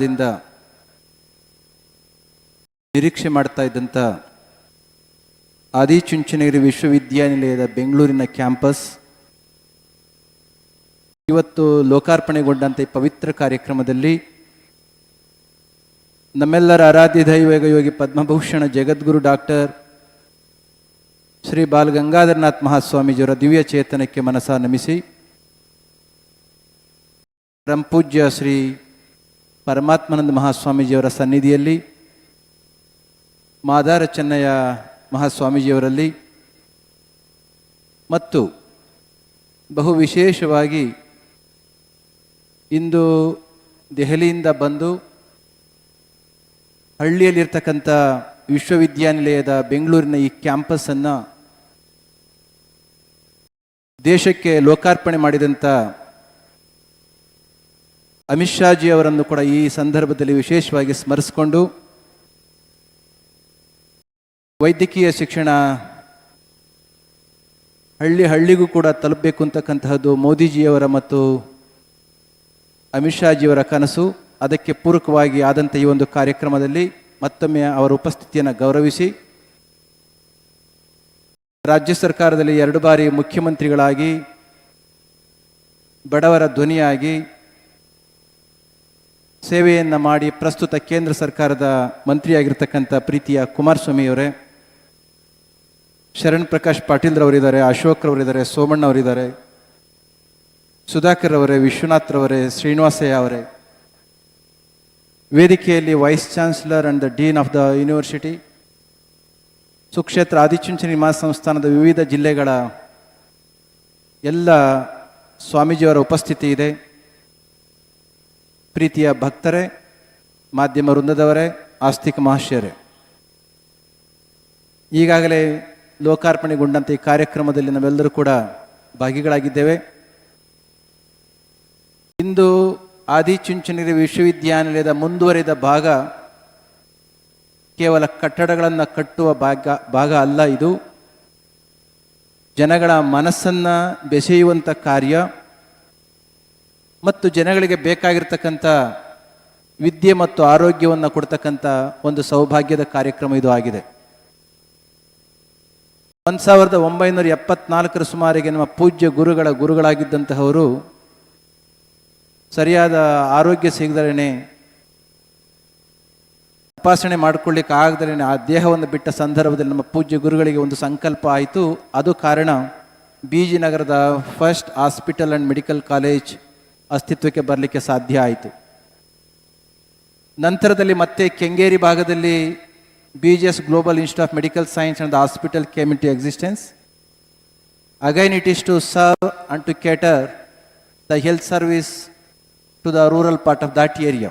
ದಿಂದ ನಿರೀಕ್ಷೆ ಮಾಡ್ತಾ ಇದ್ದಂಥ ಆದಿಚುಂಚನಗಿರಿ ವಿಶ್ವವಿದ್ಯಾನಿಲಯದ ಬೆಂಗಳೂರಿನ ಕ್ಯಾಂಪಸ್. ಇವತ್ತು ಲೋಕಾರ್ಪಣೆಗೊಂಡಂಥ ಪವಿತ್ರ ಕಾರ್ಯಕ್ರಮದಲ್ಲಿ ನಮ್ಮೆಲ್ಲರ ಆರಾಧ್ಯ ದೈವ ಯೋಗಿ ಪದ್ಮಭೂಷಣ ಜಗದ್ಗುರು ಡಾಕ್ಟರ್ ಶ್ರೀ ಬಾಲ್ ಗಂಗಾಧರನಾಥ್ ಮಹಾಸ್ವಾಮೀಜಿಯವರ ದಿವ್ಯ ಚೇತನಕ್ಕೆ ಮನಸ ನಮಿಸಿ. ಪರಮಪೂಜ್ಯ ಶ್ರೀ ಪರಮಾತ್ಮಾನಂದ ಮಹಾಸ್ವಾಮೀಜಿಯವರ ಸನ್ನಿಧಿಯಲ್ಲಿ, ಮಾದಾರ ಚೆನ್ನಯ್ಯ ಮಹಾಸ್ವಾಮೀಜಿಯವರಲ್ಲಿ, ಮತ್ತು ಬಹು ವಿಶೇಷವಾಗಿ ಇಂದು ದೆಹಲಿಯಿಂದ ಬಂದು ಹಳ್ಳಿಯಲ್ಲಿರ್ತಕ್ಕಂಥ ವಿಶ್ವವಿದ್ಯಾನಿಲಯದ ಬೆಂಗಳೂರಿನ ಈ ಕ್ಯಾಂಪಸ್ಸನ್ನು ದೇಶಕ್ಕೆ ಲೋಕಾರ್ಪಣೆ ಮಾಡಿದಂಥ ಅಮಿತ್ ಶಾಜಿ ಅವರನ್ನು ಕೂಡ ಈ ಸಂದರ್ಭದಲ್ಲಿ ವಿಶೇಷವಾಗಿ ಸ್ಮರಿಸಿಕೊಂಡು ವೈದ್ಯಕೀಯ ಶಿಕ್ಷಣ ಹಳ್ಳಿ ಹಳ್ಳಿಗೂ ಕೂಡ ತಲುಪಬೇಕು ಅಂತಕ್ಕಂತಹದ್ದು ಮೋದಿಜಿಯವರ ಮತ್ತು ಅಮಿತ್ ಶಾಜಿಯವರ ಕನಸು. ಅದಕ್ಕೆ ಪೂರಕವಾಗಿ ಆದಂಥ ಈ ಒಂದು ಕಾರ್ಯಕ್ರಮದಲ್ಲಿ ಮತ್ತೊಮ್ಮೆ ಅವರ ಉಪಸ್ಥಿತಿಯನ್ನು ಗೌರವಿಸಿ. ರಾಜ್ಯ ಸರ್ಕಾರದಲ್ಲಿ ಎರಡು ಬಾರಿ ಮುಖ್ಯಮಂತ್ರಿಗಳಾಗಿ, ಬಡವರ ಧ್ವನಿಯಾಗಿ ಸೇವೆಯನ್ನು ಮಾಡಿ ಪ್ರಸ್ತುತ ಕೇಂದ್ರ ಸರ್ಕಾರದ ಮಂತ್ರಿಯಾಗಿರ್ತಕ್ಕಂಥ ಪ್ರೀತಿಯ ಕುಮಾರಸ್ವಾಮಿಯವರೇ ಶರಣ್ ಪ್ರಕಾಶ್ ಪಾಟೀಲ್ ರವರಿದ್ದಾರೆ, ಅಶೋಕ್ ರವರಿದ್ದಾರೆ, ಸೋಮಣ್ಣ ಅವರಿದ್ದಾರೆ, ಸುಧಾಕರ್ ಅವರೇ, ವಿಶ್ವನಾಥ್ ರವರೇ, ಶ್ರೀನಿವಾಸಯ್ಯ ಅವರೇ, ವೇದಿಕೆಯಲ್ಲಿ vice chancellor and the dean of the university, ಸುಕ್ಷೇತ್ರ ಆದಿಚುಂಚನಿ ಮಹಾಸಂಸ್ಥಾನದ ವಿವಿಧ ಜಿಲ್ಲೆಗಳ ಎಲ್ಲ ಸ್ವಾಮೀಜಿಯವರ ಉಪಸ್ಥಿತಿ ಇದೆ. ಪ್ರೀತಿಯ ಭಕ್ತರೇ, ಮಾಧ್ಯಮ ವೃಂದದವರೇ, ಆಸ್ತಿಕ ಮಹಾಶಯರೇ ಈಗಾಗಲೇ ಲೋಕಾರ್ಪಣೆಗೊಂಡಂತೆ ಈ ಕಾರ್ಯಕ್ರಮದಲ್ಲಿ ನಾವೆಲ್ಲರೂ ಕೂಡ ಭಾಗಿಗಳಾಗಿದ್ದೇವೆ. ಇಂದು ಆದಿಚುಂಚನಗಿರಿ ವಿಶ್ವವಿದ್ಯಾನಿಲಯದ ಮುಂದುವರಿದ ಭಾಗ ಕೇವಲ ಕಟ್ಟಡಗಳನ್ನು ಕಟ್ಟುವ ಭಾಗ ಭಾಗ ಅಲ್ಲ ಇದು. ಜನಗಳ ಮನಸ್ಸನ್ನು ಬೆಸೆಯುವಂಥ ಕಾರ್ಯ. ಮತ್ತು ಜನಗಳಿಗೆ ಬೇಕಾಗಿರ್ತಕ್ಕಂಥ ವಿದ್ಯೆ ಮತ್ತು ಆರೋಗ್ಯವನ್ನು ಕೊಡ್ತಕ್ಕಂಥ ಒಂದು ಸೌಭಾಗ್ಯದ ಕಾರ್ಯಕ್ರಮ ಇದು ಆಗಿದೆ. ಒಂದು ಸಾವಿರದ ಒಂಬೈನೂರ ಎಪ್ಪತ್ನಾಲ್ಕರ ಸುಮಾರಿಗೆ ನಮ್ಮ ಪೂಜ್ಯ ಗುರುಗಳ ಗುರುಗಳಾಗಿದ್ದಂತಹವರು ಸರಿಯಾದ ಆರೋಗ್ಯ ಸಿಗದರೇನೆ, ತಪಾಸಣೆ ಮಾಡ್ಕೊಳ್ಳಿಕ್ಕೆ ಆಗದಲೇ ಆ ದೇಹವನ್ನು ಬಿಟ್ಟ ಸಂದರ್ಭದಲ್ಲಿ ನಮ್ಮ ಪೂಜ್ಯ ಗುರುಗಳಿಗೆ ಒಂದು ಸಂಕಲ್ಪ ಆಯಿತು. ಅದು ಕಾರಣ ಬಿ ಜಿ ನಗರದ first hospital and medical college ಅಸ್ತಿತ್ವಕ್ಕೆ ಬರಲಿಕ್ಕೆ ಸಾಧ್ಯ ಆಯಿತು. ನಂತರದಲ್ಲಿ ಮತ್ತೆ ಕೆಂಗೇರಿ ಭಾಗದಲ್ಲಿ B G S global institute of medical science and hospital came into existence again it is to serve and to cater the health service to the rural part of that area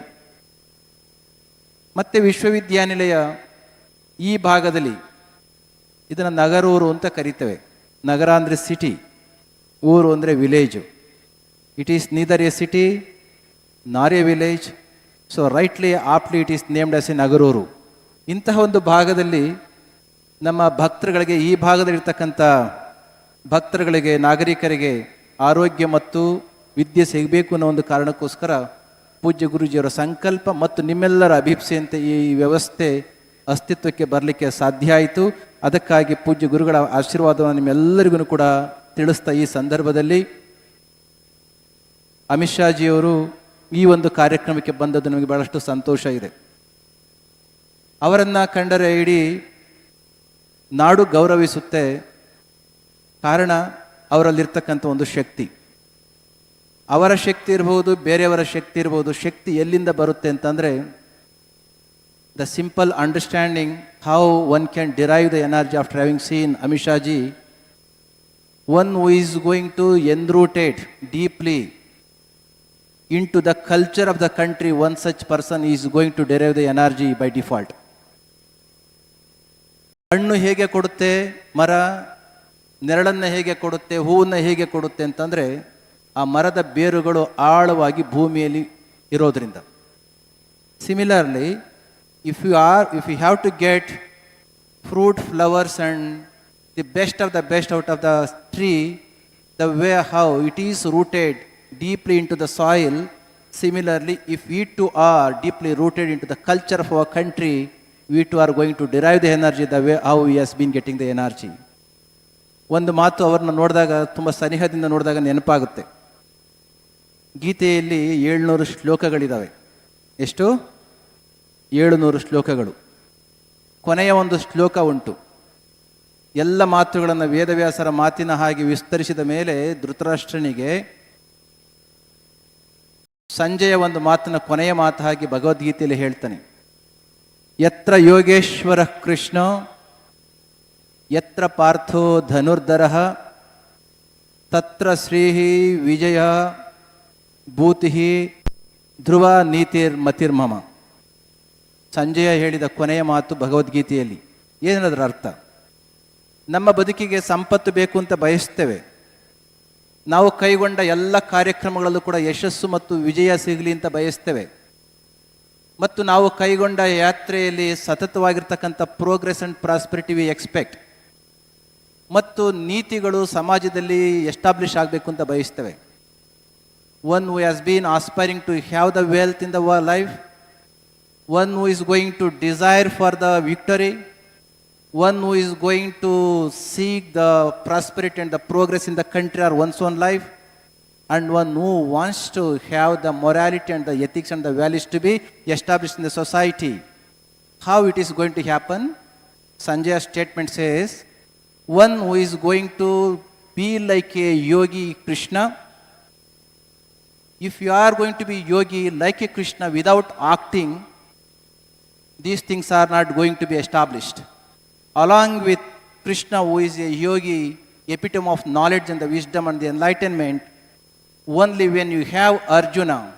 ಮತ್ತೆ ವಿಶ್ವವಿದ್ಯಾನಿಲಯ ಈ ಭಾಗದಲ್ಲಿ ಇದನ್ನು ನಗರೂರು ಅಂತ ಕರಿತೇವೆ. ನಗರ ಅಂದರೆ city ಊರು ಅಂದರೆ village it is neither a city a village so rightly it is named as a Nagaruru ಇಂತಹ ಒಂದು ಭಾಗದಲ್ಲಿ ನಮ್ಮ ಭಕ್ತರುಗಳಿಗೆ, ಈ ಭಾಗದಲ್ಲಿರ್ತಕ್ಕಂಥ ಭಕ್ತರುಗಳಿಗೆ, ನಾಗರಿಕರಿಗೆ ಆರೋಗ್ಯ ಮತ್ತು ವಿದ್ಯೆ ಸಿಗಬೇಕು ಅನ್ನೋ ಒಂದು ಕಾರಣಕ್ಕೋಸ್ಕರ ಪೂಜ್ಯ ಗುರುಜಿಯವರ ಸಂಕಲ್ಪ ಮತ್ತು ನಿಮ್ಮೆಲ್ಲರ ಅಭಿಪ್ಸೆಯಂತೆ ಈ ವ್ಯವಸ್ಥೆ ಅಸ್ತಿತ್ವಕ್ಕೆ ಬರಲಿಕ್ಕೆ ಸಾಧ್ಯ ಆಯಿತು. ಅದಕ್ಕಾಗಿ ಪೂಜ್ಯ ಗುರುಗಳ ಆಶೀರ್ವಾದವನ್ನು ನಿಮ್ಮೆಲ್ಲರಿಗೂ ಕೂಡ ತಿಳಿಸ್ತಾ ಈ ಸಂದರ್ಭದಲ್ಲಿ ಅಮಿತ್ ಶಾಜಿಯವರು ಈ ಒಂದು ಕಾರ್ಯಕ್ರಮಕ್ಕೆ ಬಂದದ್ದು ನಮಗೆ ಬಹಳಷ್ಟು ಸಂತೋಷ ಇದೆ. ಅವರನ್ನು ಕಂಡರೆ ಇಡೀ ನಾಡು ಗೌರವಿಸುತ್ತೆ ಕಾರಣ ಅವರಲ್ಲಿರ್ತಕ್ಕಂಥ ಒಂದು ಶಕ್ತಿ. ಅವರ ಶಕ್ತಿ ಇರ್ಬೋದು, ಬೇರೆಯವರ ಶಕ್ತಿ ಇರ್ಬೋದು, ಶಕ್ತಿ ಎಲ್ಲಿಂದ ಬರುತ್ತೆ ಅಂತಂದರೆ the simple understanding how one can derive the energy of driving seen Amit one who is going to enrooted deeply into the culture of the country one such person is going to derive the energy by default ಹಣ್ಣು ಹೇಗೆ ಕೊಡುತ್ತೆ, ಮರ, ನೆರಳನ್ನು ಹೇಗೆ ಕೊಡುತ್ತೆ, ಹೂವನ್ನು ಹೇಗೆ ಕೊಡುತ್ತೆ ಅಂತಂದರೆ, ಆ ಮರದ ಬೇರುಗಳು ಆಳವಾಗಿ ಭೂಮಿಯಲ್ಲಿ ಇರೋದ್ರಿಂದ. Similarly if you are if you have to get fruit flowers and the best of the best out of the tree the way how it is rooted deeply into the soil. Similarly, if we too are deeply rooted into the culture of our country, we too are going to derive the energy the way how we has been getting the energy. ಒಂದು ಮಾತು ಅವರನ್ನು ನೋಡಿದಾಗ ತುಂಬ ಸನಿಹದಿಂದ ನೋಡಿದಾಗ ನೆನಪಾಗುತ್ತೆ ಗೀತೆಯಲ್ಲಿ ಏಳ್ನೂರು ಶ್ಲೋಕಗಳಿದ್ದಾವೆ ಎಷ್ಟು ಏಳುನೂರು ಶ್ಲೋಕಗಳು ಕೊನೆಯ ಒಂದು ಶ್ಲೋಕ ಉಂಟು ಎಲ್ಲ ಮಾತುಗಳನ್ನು ವೇದವ್ಯಾಸರ ಮಾತಿನ ಹಾಗೆ ವಿಸ್ತರಿಸಿದ ಮೇಲೆ ಧೃತರಾಷ್ಟ್ರನಿಗೆ ಸಂಜೆಯ ಒಂದು ಮಾತಿನ ಕೊನೆಯ ಮಾತು ಹಾಗೆ ಭಗವದ್ಗೀತೆಯಲ್ಲಿ ಹೇಳ್ತಾನೆ. ಯತ್ರ ಯೋಗೇಶ್ವರ ಕೃಷ್ಣ, ಯತ್ರ ಪಾರ್ಥೋ ಧನುರ್ಧರ, ತತ್ರ ಶ್ರೀ ವಿಜಯ ಭೂತಿ ಧ್ರುವ ನೀತಿರ್ ಮತಿರ್ಮಮ. ಸಂಜಯ ಹೇಳಿದ ಕೊನೆಯ ಮಾತು ಭಗವದ್ಗೀತೆಯಲ್ಲಿ. ಏನದರ ಅರ್ಥ? ನಮ್ಮ ಬದುಕಿಗೆ ಸಂಪತ್ತು ಬೇಕು ಅಂತ ಬಯಸ್ತೇವೆ. ನಾವು ಕೈಗೊಂಡ ಎಲ್ಲ ಕಾರ್ಯಕ್ರಮಗಳಲ್ಲೂ ಕೂಡ ಯಶಸ್ಸು ಮತ್ತು ವಿಜಯ ಸಿಗಲಿ ಅಂತ ಬಯಸ್ತೇವೆ. ಮತ್ತು ನಾವು ಕೈಗೊಂಡ ಯಾತ್ರೆಯಲ್ಲಿ ಸತತವಾಗಿರ್ತಕ್ಕಂಥ progress and prosperity we expect ಮತ್ತು ನೀತಿಗಳು ಸಮಾಜದಲ್ಲಿ ಎಸ್ಟಾಬ್ಲಿಷ್ ಆಗಬೇಕು ಅಂತ ಬಯಸ್ತೇವೆ. One who has been aspiring to have the wealth in the life one who is going to desire for the victory, one who is going to seek the prosperity and the progress in the country or one's own life, and one who wants to have the morality and the ethics and the values to be established in the society. How it is going to happen? Sanjay's statement says, one who is going to be like a yogi Krishna, if you are going to be yogi like a Krishna without acting, these things are not going to be established Along with Krishna, who is a yogi, epitome of knowledge and the wisdom and the enlightenment, only when you have Arjuna,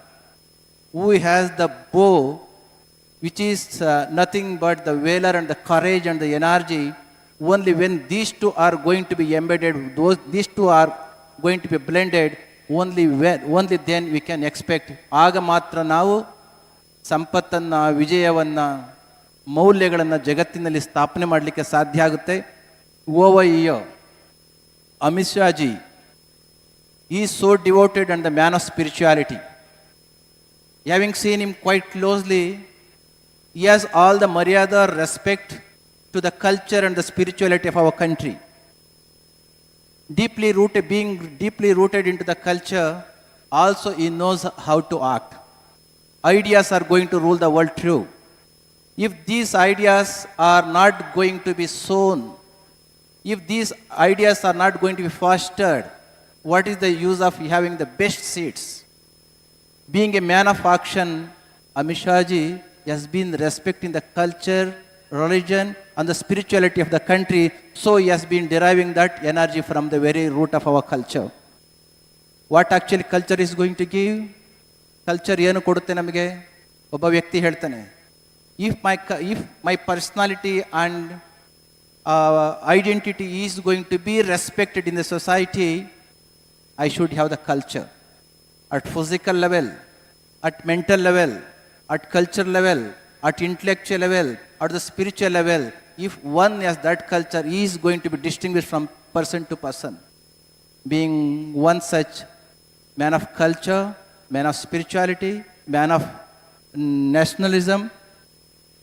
who has the bow, which is uh, nothing but the valor and the courage and the energy, only when these two are going to be embedded, those, these two are going to be blended, only, when, only then we can expect. ಆಗ ಮಾತ್ರ ನಾವು ಸಂಪತ್ತನ್ನು ವಿಜಯವನ್ನು ಮೌಲ್ಯಗಳನ್ನು ಜಗತ್ತಿನಲ್ಲಿ ಸ್ಥಾಪನೆ ಮಾಡಲಿಕ್ಕೆ ಸಾಧ್ಯ ಆಗುತ್ತೆ ಓವಯ್ಯೋ ಅಮಿತ್ ಶಾಜಿ ಈ so devoted and the man of spirituality having seen him quite closely he has all the maryada respect to the culture and the spirituality of our country deeply rooted being deeply rooted into the culture also he knows how to act ideas are going to rule the world true if these ideas are not going to be sown if these ideas are not going to be fostered what is the use of having the best seeds being a man of action, Amishaji has been respecting the culture, religion, and the spirituality of the country, so he has been deriving that energy from the very root of our culture. What actually culture is going to give? Culture ಏನು ಕೊಡುತ್ತೆ ನಮಗೆ ಒಬ್ಬ ವ್ಯಕ್ತಿ ಹೇಳ್ತಾನೆ if my, if my personality and uh, identity is going to be respected in the society, I should have the culture at physical level, at mental level, at culture level, at intellectual level, at the spiritual level. If one has that culture, he is going to be distinguished from person to person. Being one such man of culture, man of spirituality, man of nationalism,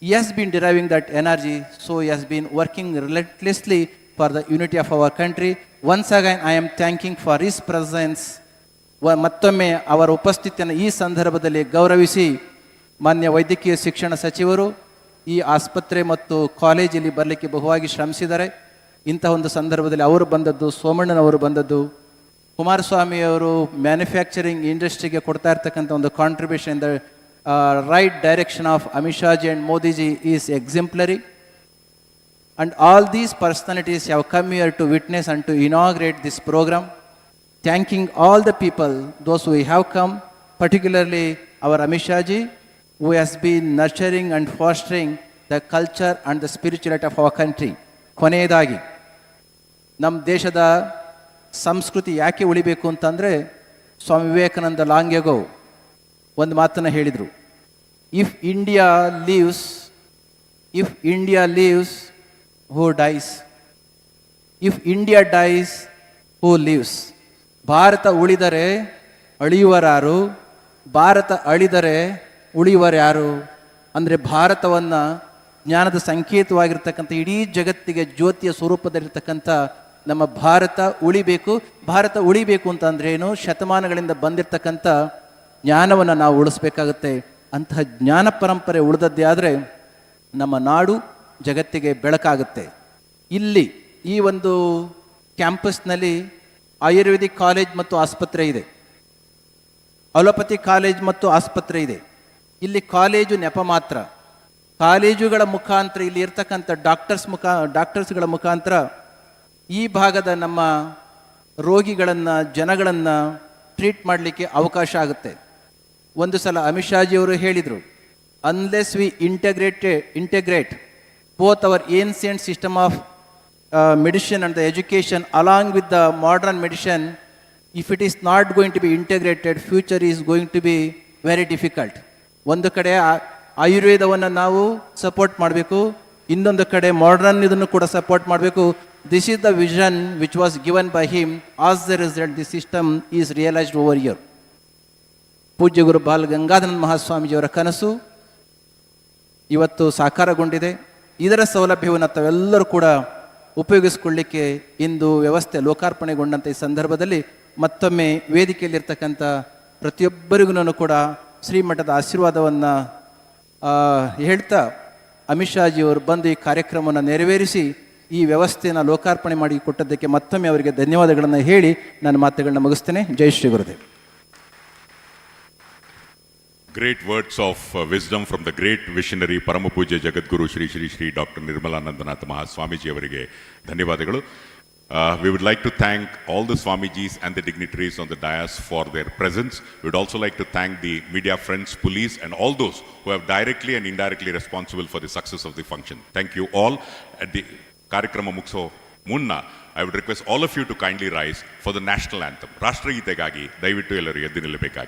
he has been deriving that energy, so he has been working relentlessly for the unity of our country. Once again, I am thanking for his presence. ಮತ್ತೊಮ್ಮೆ ಅವರ ಉಪಸ್ಥಿತಿಯನ್ನು ಈ ಸಂದರ್ಭದಲ್ಲಿ ಗೌರವಿಸಿ ಮಾನ್ಯ ವೈದ್ಯಕೀಯ ಶಿಕ್ಷಣ ಸಚಿವರು ಈ ಆಸ್ಪತ್ರೆ ಮತ್ತು ಕಾಲೇಜಲ್ಲಿ ಬರಲಿಕ್ಕೆ ಬಹುವಾಗಿ ಶ್ರಮಿಸಿದ್ದಾರೆ ಇಂತಹ ಒಂದು ಸಂದರ್ಭದಲ್ಲಿ ಅವರು ಬಂದದ್ದು ಸೋಮಣ್ಣನವರು ಬಂದದ್ದು ಕುಮಾರಸ್ವಾಮಿ ಅವರು ಮ್ಯಾನುಫ್ಯಾಕ್ಚರಿಂಗ್ ಇಂಡಸ್ಟ್ರಿಗೆ ಕೊಡ್ತಾ ಇರ್ತಕ್ಕಂಥ ಒಂದು contribution the right right of of Amishaji and Modiji is exemplary. And all these personalities have come here to witness and to inaugurate this program. Thanking all the people, those who have come, particularly our Amishaji, who has been nurturing and fostering the culture and the spirituality of our country. ಕೊನೆಯದಾಗಿ ನಮ್ಮ ದೇಶದ ಸಂಸ್ಕೃತಿ ಯಾಕೆ ಉಳಿಬೇಕು ಅಂತಂದರೆ ಸ್ವಾಮಿ ವಿವೇಕಾನಂದ ಲಾಂಗ್ಯಗೋ ಒಂದು ಮಾತನ್ನು ಹೇಳಿದರು if India lives if India lives who dies if India dies who lives Bharat ಉಳಿದರೆ ಅಳಿಯುವರಾರು, ಭಾರತ ಅಳಿದರೆ ಉಳಿಯುವರು ಯಾರು ಅಂದರೆ ಭಾರತವನ್ನು ಜ್ಞಾನದ ಸಂಕೇತವಾಗಿರ್ತಕ್ಕಂಥ ಇಡೀ ಜಗತ್ತಿಗೆ ಜ್ಯೋತಿಯ ಸ್ವರೂಪದಲ್ಲಿರ್ತಕ್ಕಂಥ ನಮ್ಮ ಭಾರತ ಉಳಿಬೇಕು. ಭಾರತ ಉಳಿಬೇಕು ಅಂತಂದ್ರೇನು ಶತಮಾನಗಳಿಂದ ಬಂದಿರತಕ್ಕಂಥ ಜ್ಞಾನವನ್ನು ನಾವು ಉಳಿಸ್ಬೇಕಾಗುತ್ತೆ. ಅಂತಹ ಜ್ಞಾನ ಪರಂಪರೆ ಉಳಿದದ್ದೇ ಆದರೆ ನಮ್ಮ ನಾಡು ಜಗತ್ತಿಗೆ ಬೆಳಕಾಗುತ್ತೆ. ಇಲ್ಲಿ ಈ ಒಂದು ಕ್ಯಾಂಪಸ್ನಲ್ಲಿ ಆಯುರ್ವೇದಿಕ್ ಕಾಲೇಜ್ ಮತ್ತು ಆಸ್ಪತ್ರೆ ಇದೆ. ಅಲೋಪತಿ ಕಾಲೇಜ್ ಮತ್ತು ಆಸ್ಪತ್ರೆ ಇದೆ. ಇಲ್ಲಿ ಕಾಲೇಜು ನೆಪ ಮಾತ್ರ. ಕಾಲೇಜುಗಳ ಮುಖಾಂತರ ಇಲ್ಲಿ ಇರ್ತಕ್ಕಂಥ ಡಾಕ್ಟರ್ಸ್ ಮುಖ, ಡಾಕ್ಟರ್ಸ್ಗಳ ಮುಖಾಂತರ ಈ ಭಾಗದ ನಮ್ಮ ರೋಗಿಗಳನ್ನು, ಜನಗಳನ್ನು ಟ್ರೀಟ್ ಮಾಡಲಿಕ್ಕೆ ಅವಕಾಶ ಆಗುತ್ತೆ. ಒಂದು ಸಲ ಅಮಿತ್ ಶಾಜಿಯವರು ಹೇಳಿದರು unless we integrated integrate both our ancient system of medicine and the education along with the modern medicine if it is not going to be integrated future is going to be very difficult ಒಂದು ಕಡೆ ಆಯುರ್ವೇದವನ್ನು ನಾವು support ಮಾಡಬೇಕು, ಇನ್ನೊಂದು ಕಡೆ modern ಇದನ್ನು ಕೂಡ support ಮಾಡಬೇಕು. This is the vision which was given by him as the result the system is realised over year ಪೂಜ್ಯ ಗುರು ಬಾಲ್ ಗಂಗಾಧರನ್ ಮಹಾಸ್ವಾಮೀಜಿಯವರ ಕನಸು ಇವತ್ತು ಸಾಕಾರಗೊಂಡಿದೆ. ಇದರ ಸೌಲಭ್ಯವನ್ನು ತಾವೆಲ್ಲರೂ ಕೂಡ ಉಪಯೋಗಿಸಿಕೊಳ್ಳಿಕ್ಕೆ ಇಂದು ವ್ಯವಸ್ಥೆ ಲೋಕಾರ್ಪಣೆಗೊಂಡಂಥ ಈ ಸಂದರ್ಭದಲ್ಲಿ ಮತ್ತೊಮ್ಮೆ ವೇದಿಕೆಯಲ್ಲಿರ್ತಕ್ಕಂಥ ಪ್ರತಿಯೊಬ್ಬರಿಗೂ ಕೂಡ ಶ್ರೀಮಠದ ಆಶೀರ್ವಾದವನ್ನು ಹೇಳ್ತಾ ಅಮಿತ್ ಶಾಜಿಯವರು ಬಂದು ಈ ಕಾರ್ಯಕ್ರಮವನ್ನು ನೆರವೇರಿಸಿ ಈ ವ್ಯವಸ್ಥೆಯನ್ನು ಲೋಕಾರ್ಪಣೆ ಮಾಡಿ ಕೊಟ್ಟದ್ದಕ್ಕೆ ಮತ್ತೊಮ್ಮೆ ಅವರಿಗೆ ಧನ್ಯವಾದಗಳನ್ನು ಹೇಳಿ ನನ್ನ ಮಾತುಗಳನ್ನ ಮುಗಿಸ್ತೇನೆ. ಜೈ Shri Gurudev. Of uh, wisdom from the great visionary Paramapujya Jagadguru Shri Shri Shri Dr. Nirmalanandanath Mahaswamiji ಅವರಿಗೆ ಧನ್ಯವಾದಗಳು Uh, would like to thank all the Swamijis and the dignitaries on the dais for their presence. We would also like to thank the media friends, police, and all those who have directly and indirectly responsible for the success of the function. Thank you all. At the ಕಾರ್ಯಕ್ರಮ ಮುಗಿಸೋ ಮುನ್ನ I would request all of you to kindly rise for the national anthem ರಾಷ್ಟ್ರಗೀತೆಗಾಗಿ ದಯವಿಟ್ಟು ಎಲ್ಲರೂ ಎದ್ದು ನಿಲ್ಲಬೇಕಾಗಿ